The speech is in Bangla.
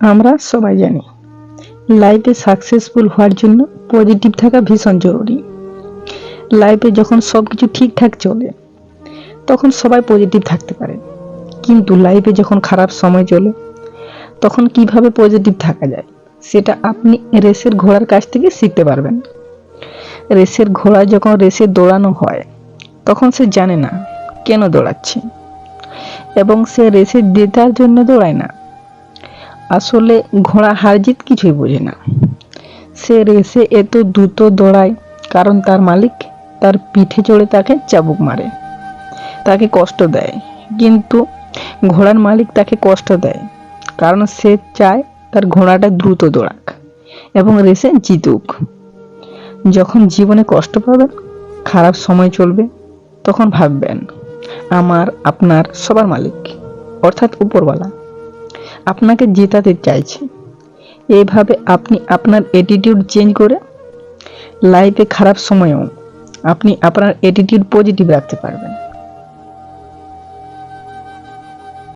আমরা সবাই জানি লাইফে সাকসেসফুল হওয়ার জন্য পজিটিভ থাকা ভীষণ জরুরি। লাইফে যখন সব কিছু ঠিকঠাক চলে, তখন সবাই পজিটিভ থাকতে পারে। কিন্তু লাইফে যখন খারাপ সময় চলে, তখন কীভাবে পজিটিভ থাকা যায়, সেটা আপনি রেসের ঘোড়ার কাছ থেকে শিখতে পারবেন। রেসের ঘোড়া যখন রেসে দৌড়ানো হয়, তখন সে জানে না কেন দৌড়াচ্ছে, এবং সে রেসে জেতার জন্য দৌড়ায় না। আসলে ঘোড়া হার জিত কিছুই বোঝে না। সে রেসে এত দ্রুত দৌড়ায়, কারণ তার মালিক তার পিঠে চড়ে তাকে চাবুক মারে। তাকে কষ্ট দেয়, কিন্তু ঘোড়ার মালিক তাকে কষ্ট দেয়, কারণ সে চায় তার ঘোড়াটা দ্রুত দৌড়াক এবং রেসে জিতুক। যখন জীবনে কষ্ট পাবেন খারাপ সময় চলবে, তখন ভাববেন, আমার, আপনার সবার মালিক, অর্থাৎ উপরওয়ালা। আপনাকে জেতাতে চাইছে। এভাবে আপনি আপনার অ্যাটিটিউড চেঞ্জ করে লাইফে খারাপ সময়েও আপনি আপনার অ্যাটিটিউড পজিটিভ রাখতে পারবেন।